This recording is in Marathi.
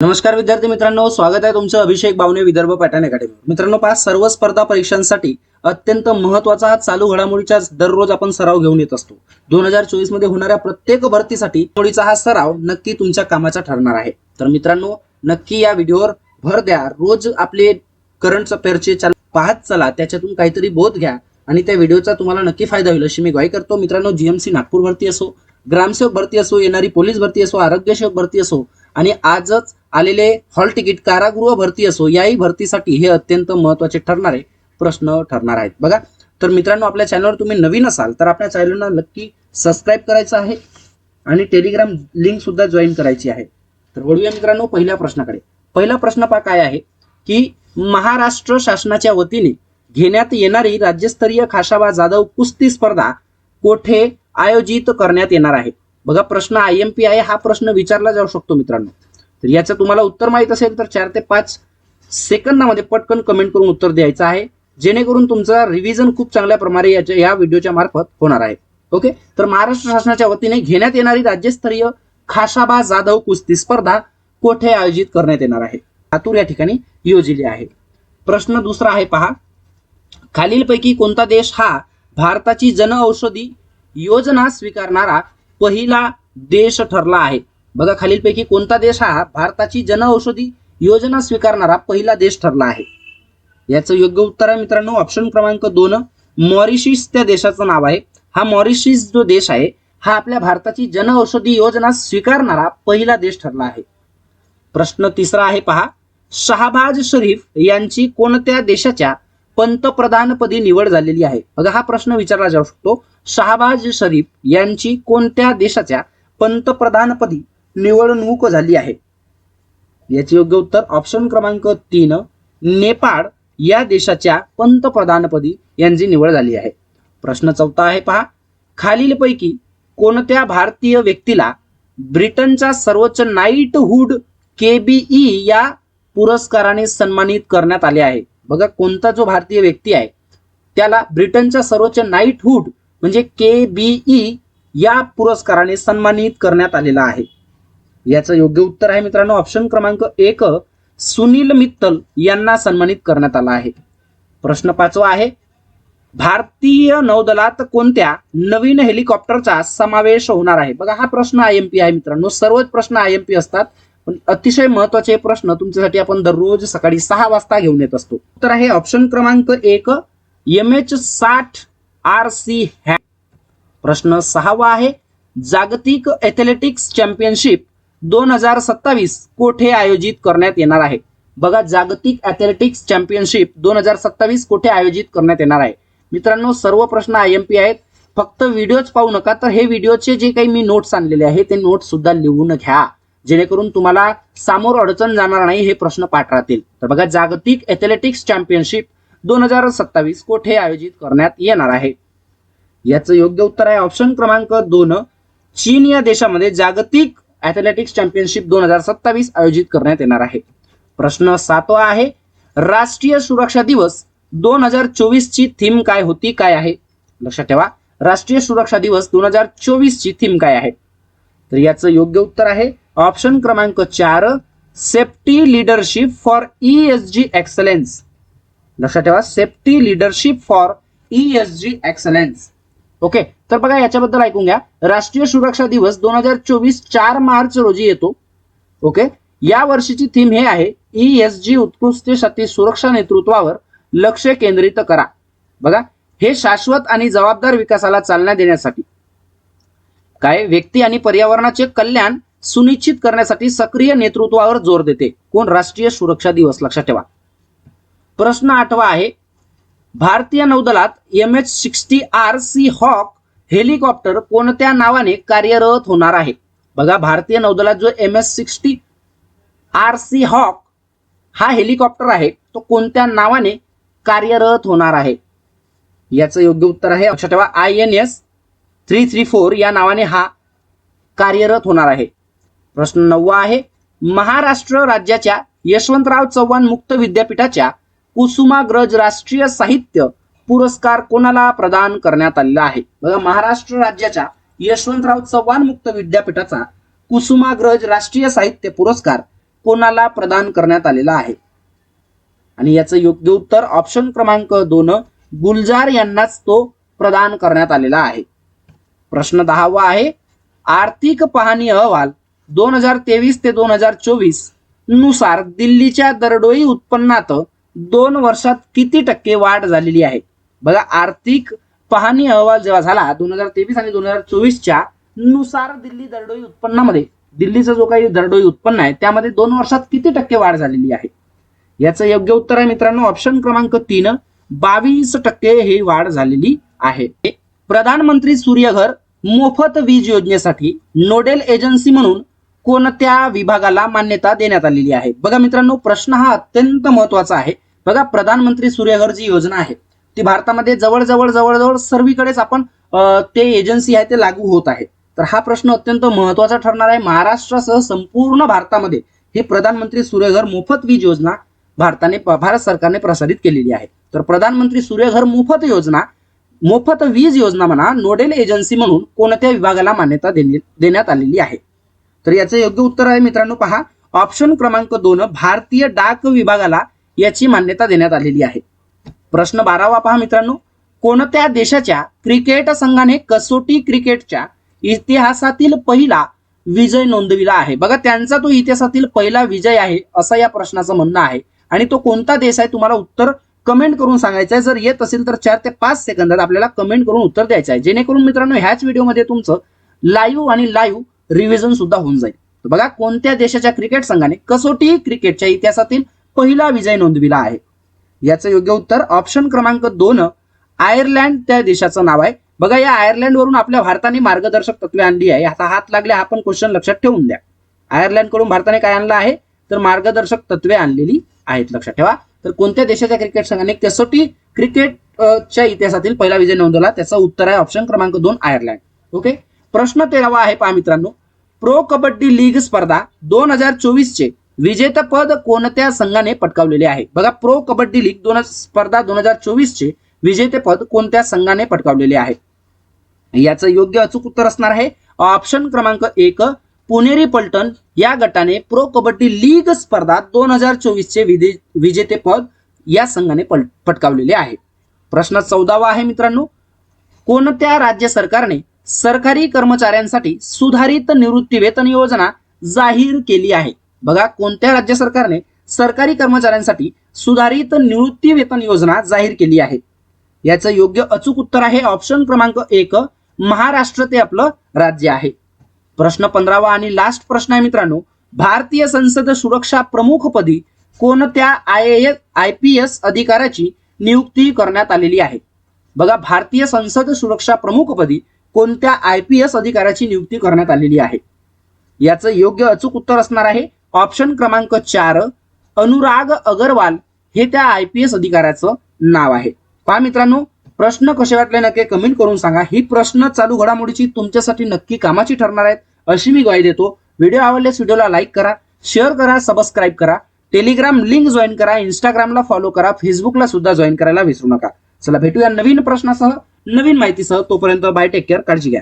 नमस्कार विद्यार्थी मित्रांनो स्वागत आहे तुमचं अभिषेक बावने विदर्भ पॅटर्न अकॅडमी. मित्रांनो पाच सर्व स्पर्धा परीक्षांसाठी अत्यंत महत्त्वाचा हा चालू घडामोडीचा दररोज आपण सराव घेऊन येत असतो. दोन हजार चोवीसमध्ये होणाऱ्या प्रत्येक भरतीसाठी मोडीचा हा सराव नक्की तुमच्या कामाचा ठरणार आहे. तर मित्रांनो नक्की या व्हिडिओवर भर द्या. रोज आपले करंट अफेअरचे पाहत चला. त्याच्यातून काहीतरी बोध घ्या आणि त्या व्हिडिओचा तुम्हाला नक्की फायदा होईल अशी मी ग्वाही करतो. मित्रांनो जीएमसी नागपूर भरती असो ग्रामसेवक भरती असो येणारी पोलीस भरती असो आरोग्यसेवक भरती असो आणि आजच आलेले हॉल तिकीट कारागृह भरती असो याही भरतीसाठी हे अत्यंत महत्त्वाचे ठरणारे प्रश्न ठरणार आहेत. बघा तर मित्रांनो आपल्या चॅनलवर तुम्ही नवीन असाल तर आपल्या चॅनलला नक्की सबस्क्राईब करायचं आहे आणि टेलिग्राम लिंक सुद्धा जॉईन करायची आहे. तर वळूया मित्रांनो पहिल्या प्रश्नाकडे. पहिला प्रश्न पहा काय आहे की महाराष्ट्र शासनाच्या वतीने घेण्यात येणारी राज्यस्तरीय खाशाबा जाधव कुस्ती स्पर्धा कोठे आयोजित करण्यात येणार आहे? बघा प्रश्न आय एम पी आहे हा प्रश्न विचारला जाऊ शकतो मित्रांनो. तर याचं तुम्हाला उत्तर माहीत असेल तर चार ते पाच सेकंदामध्ये पटकन कमेंट करून उत्तर द्यायचं आहे. जेणेकरून तुमचा रिव्हिजन खूप चांगल्या प्रमाणे याच्या या व्हिडिओच्या मार्फत होणार आहे. ओके तर महाराष्ट्र शासनाच्या वतीने घेण्यात येणारी राज्यस्तरीय खाशाबा जाधव कुस्ती स्पर्धा कोठे आयोजित करण्यात येणार आहे? लातूर या ठिकाणी योजली आहे. प्रश्न दुसरा आहे पहा. खालीलपैकी कोणता देश हा भारताची जनऔषधी योजना स्वीकारणारा पहिला देश ठरला आहे? बघा खालीलपैकी कोणता देश हा भारताची जनऔषधी योजना स्वीकारणारा पहिला देश ठरला आहे? याचं योग्य उत्तर आहे मित्रांनो ऑप्शन क्रमांक दोन मॉरिशिस त्या देशाचं नाव आहे. हा मॉरिशिस जो देश आहे हा आपल्या भारताची जनऔषधी योजना स्वीकारणारा पहिला देश ठरला आहे. प्रश्न तिसरा आहे पहा. शहाबाज शरीफ यांची कोणत्या देशाच्या पंतप्रधानपदी निवड झालेली आहे? बघा हा प्रश्न विचारला जाऊ शकतो. शहाबाज शरीफ यांची कोणत्या देशाच्या पंतप्रधानपदी निवडणूक झाली आहे. याचे योग्य उत्तर ऑप्शन क्रमांक तीन नेपाळ या देशाच्या पंतप्रधानपदी यांची निवड झाली आहे. प्रश्न चौथा आहे पहा. खालीलपैकी कोणत्या भारतीय व्यक्तीला ब्रिटनचा सर्वोच्च नाईटहुड केबीई या पुरस्काराने सन्मानित करण्यात आले आहे? बघा कोणता जो भारतीय व्यक्ती आहे त्याला ब्रिटनच्या सर्वोच्च नाईटहुड म्हणजे केबीई या पुरस्काराने सन्मानित करण्यात आलेला आहे. याचं योग्य उत्तर आहे मित्रांनो. ऑप्शन क्रमांक एक सुनील मित्तल यांना सन्मानित करण्यात आला आहे. प्रश्न पाचवा आहे भारतीय नौदलात कोणत्या नवीन हेलिकॉप्टरचा समावेश होणार आहे? बघा हा प्रश्न आय एम पी आहे मित्रांनो. सर्वच प्रश्न आय एम पी असतात. पण अतिशय महत्त्वाचे प्रश्न तुमच्यासाठी आपण दररोज सकाळी सहा वाजता घेऊन येत असतो. तर आहे ऑप्शन क्रमांक एक एम एच साठ आर सी हॅ प्रश्न सहावा आहे जागतिक एथलेटिक्स चॅम्पियनशिप दोन हजार सत्तावीस कोठे आयोजित करण्यात येणार आहे? बघा जागतिक ॲथलेटिक्स चॅम्पियनशिप दोन हजार सत्तावीस कोठे आयोजित करण्यात येणार आहे? मित्रांनो सर्व प्रश्न आय एम पी आहेत. फक्त व्हिडिओच पाहू नका तर हे व्हिडिओचे जे काही मी नोट्स आणलेले आहे ते नोट्स सुद्धा लिहून घ्या. जेणेकरून तुम्हाला सामोर अडचण जाणार नाही हे प्रश्न पाठ राहतील. तर बघा जागतिक ॲथलेटिक्स चॅम्पियनशिप दोन हजार सत्तावीस कोठे आयोजित करण्यात येणार आहे? याचं योग्य उत्तर आहे ऑप्शन क्रमांक दोन. चीन या देशामध्ये जागतिक ॲथलेटिक्स चॅम्पियनशिप दोन हजार सत्तावीस आयोजित करण्यात येणार आहे. प्रश्न सातवा आहे राष्ट्रीय सुरक्षा दिवस दोन हजार चोवीस ची थीम काय होती काय आहे? लक्षात ठेवा राष्ट्रीय सुरक्षा दिवस दोन हजार चोवीस ची थीम काय आहे? तर याचं योग्य उत्तर आहे ऑप्शन क्रमांक चार safety leadership for E S G excellence. लक्षात ठेवा safety leadership for E S G excellence. Okay तर बघा याच्याबद्दल ऐकून घ्या. राष्ट्रीय सुरक्षा दिवस दोन हजार चोवीस चार मार्च रोजी येतो. ओके? या वर्षीची थीम हे आहे ई एस जी उत्कृष्टसाठी सुरक्षा नेतृत्वावर लक्ष केंद्रित करा. बघा हे शाश्वत आणि जबाबदार विकासाला चालना देण्यासाठी काय? व्यक्ती आणि पर्यावरणाचे कल्याण सुनिश्चित करण्यासाठी सक्रिय नेतृत्वावर जोर देते. कोण? राष्ट्रीय सुरक्षा दिवस. लक्षात ठेवा. प्रश्न आठवा आहे भारतीय नौदलात M H sixty R C hawk helicopter कोणत्या नावाने कार्यरत होणार आहे? बघा भारतीय नौदलात जो M S sixty R C hawk हा हेलिकॉप्टर आहे तो कोणत्या नावाने कार्यरत होणार आहे? याचं योग्य उत्तर आहे लक्षात ठेवा I N S three three four या नावाने हा कार्यरत होणार आहे. प्रश्न नववा आहे महाराष्ट्र राज्याच्या यशवंतराव चव्हाण मुक्त विद्यापीठाच्या कुसुमाग्रज राष्ट्रीय साहित्य पुरस्कार कोणाला प्रदान करण्यात आलेला आहे? बघा महाराष्ट्र राज्याच्या यशवंतराव चव्हाण मुक्त विद्यापीठाचा कुसुमाग्रज राष्ट्रीय साहित्य पुरस्कार कोणाला प्रदान करण्यात आलेला आहे? आणि याचं योग्य उत्तर ऑप्शन क्रमांक दोन गुलजार यांनाच तो प्रदान करण्यात आलेला आहे. प्रश्न दहावा आहे आर्थिक पाहणी अहवाल दोन हजार तेवीस ते दोन हजार चोवीसनुसार दिल्लीच्या दरडोई उत्पन्नात दोन वर्षात किती टक्के वाढ झालेली आहे? बघा आर्थिक पाहणी अहवाल जेव्हा झाला दोन हजार तेवीस आणि दोन हजार चोवीसच्या नुसार दिल्ली दरडोई उत्पन्नामध्ये दिल्लीचं जो काही दरडोई उत्पन्न आहे त्यामध्ये दोन वर्षात किती टक्के वाढ झालेली आहे? याचं योग्य उत्तर आहे मित्रांनो ऑप्शन क्रमांक तीन बावीस टक्के ही वाढ झालेली आहे. प्रधानमंत्री सूर्यघर मोफत वीज योजनेसाठी नोडेल एजन्सी म्हणून कोणत्या विभागाला मान्यता देण्यात आलेली आहे? बघा मित्रांनो प्रश्न हा अत्यंत महत्त्वाचा आहे. बघा प्रधानमंत्री सूर्यघर जी योजना आहे ती भारतामध्ये जवळजवळ जवळजवळ सर्वीकडेच आपण ते एजन्सी आहे ते लागू होत आहे. तर हा प्रश्न अत्यंत महत्त्वाचा ठरणार आहे. महाराष्ट्रासह संपूर्ण भारतामध्ये ही प्रधानमंत्री सूर्यघर मोफत वीज योजना भारताने भारत सरकारने प्रसारित केलेली आहे. तर प्रधानमंत्री सूर्यघर मोफत योजना मोफत वीज योजना म्हणा नोडेल एजन्सी म्हणून कोणत्या विभागाला मान्यता देण्यात आलेली आहे. तर याचं योग्य उत्तर आहे मित्रांनो पहा. ऑप्शन क्रमांक दोन भारतीय डाक विभागाला याची मान्यता देण्यात आलेली आहे. प्रश्न बारावा पहा मित्रांनो. कोणत्या देशाच्या क्रिकेट संघाने कसोटी क्रिकेटच्या इतिहासातील पहिला विजय नोंदविला आहे? बघा त्यांचा तो इतिहासातील पहिला विजय आहे असं या प्रश्नाचं म्हणणं आहे. आणि तो कोणता देश आहे तुम्हाला उत्तर कमेंट करून सांगायचं आहे. जर येत असेल तर चार ते पाच सेकंदात आपल्याला कमेंट करून उत्तर द्यायचं आहे. जेणेकरून मित्रांनो ह्याच व्हिडिओमध्ये तुमचं लाईव्ह आणि लाईव्ह रिव्हिजन सुद्धा होऊन जाईल. बघा कोणत्या देशाच्या क्रिकेट संघाने कसोटी क्रिकेटच्या इतिहासातील पहिला विजय नोंदविला आहे? याचं योग्य उत्तर ऑप्शन क्रमांक दोन आयर्लंड त्या देशाचं नाव आहे. बघा या आयर्लंडवरून आपल्या भारताने मार्गदर्शक तत्वे आणली आहे. आता हात लागले हा पण क्वेश्चन लक्षात ठेवून द्या. आयर्लंडकडून भारताने काय आणलं आहे? तर मार्गदर्शक तत्वे आणलेली आहेत लक्षात ठेवा. तर कोणत्या देशाच्या क्रिकेट संघाने कसोटी क्रिकेट च्या इतिहासातील पहिला विजय नोंदवला? त्याचं उत्तर आहे ऑप्शन क्रमांक दोन आयर्लंड. ओके प्रश्न तेरावा आहे पहा मित्रांनो. प्रो कबड्डी लीग स्पर्धा दोन हजार चोवीस चे विजेतेपद कोणत्या संघाने पटकावलेले आहे? बघा प्रो कबड्डी लीग दोन स्पर्धा दोन हजार चोवीसचे विजेतेपद कोणत्या संघाने पटकावलेले आहे? याचं योग्य अचूक उत्तर असणार आहे. ऑप्शन क्रमांक एक पुणेरी पलटण. या गटाने प्रो कबड्डी लीग स्पर्धा दोन हजार चोवीसचे विदे- विजेतेपद या संघाने पल- पटकावलेले आहे. प्रश्न चौदावा आहे मित्रांनो. कोणत्या राज्य सरकारने सरकारी कर्मचाऱ्यांसाठी सुधारित निवृत्ती वेतन योजना जाहीर केली आहे? बघा कोणत्या राज्य सरकारने सरकारी कर्मचाऱ्यांसाठी सुधारित निवृत्ती वेतन योजना जाहीर केली आहे? याचं योग्य अचूक उत्तर आहे ऑप्शन क्रमांक एक महाराष्ट्र ते आपलं राज्य आहे. प्रश्न पंधरावा आणि लास्ट प्रश्न आहे मित्रांनो भारतीय संसद सुरक्षा प्रमुखपदी कोणत्या I S I P S अधिकाऱ्याची नियुक्ती करण्यात आलेली आहे? बघा भारतीय संसद सुरक्षा प्रमुखपदी कोणत्या आय पी एस अधिकाऱ्याची नियुक्ती करण्यात आलेली आहे? याचं योग्य अचूक उत्तर असणार आहे ऑप्शन क्रमांक चार अनुराग अगरवाल हे त्या आय पी एस अधिकाऱ्याचं नाव आहे. पहा मित्रांनो प्रश्न कसे वाटले नक्की कमेंट करून सांगा. ही प्रश्न चालू घडामोडीची तुमच्यासाठी नक्की कामाची ठरणार आहेत अशी मी ग्वाही देतो. व्हिडिओ आवडल्यास व्हिडिओला लाईक करा शेअर करा सबस्क्राईब करा. टेलिग्राम लिंक जॉईन करा इंस्टाग्रामला फॉलो करा फेसबुकला सुद्धा जॉईन करायला विसरू नका. चला भेटूया नवीन प्रश्नासह नवीन माहितीसह. तोपर्यंत बाय टेक केअर काळजी घ्या.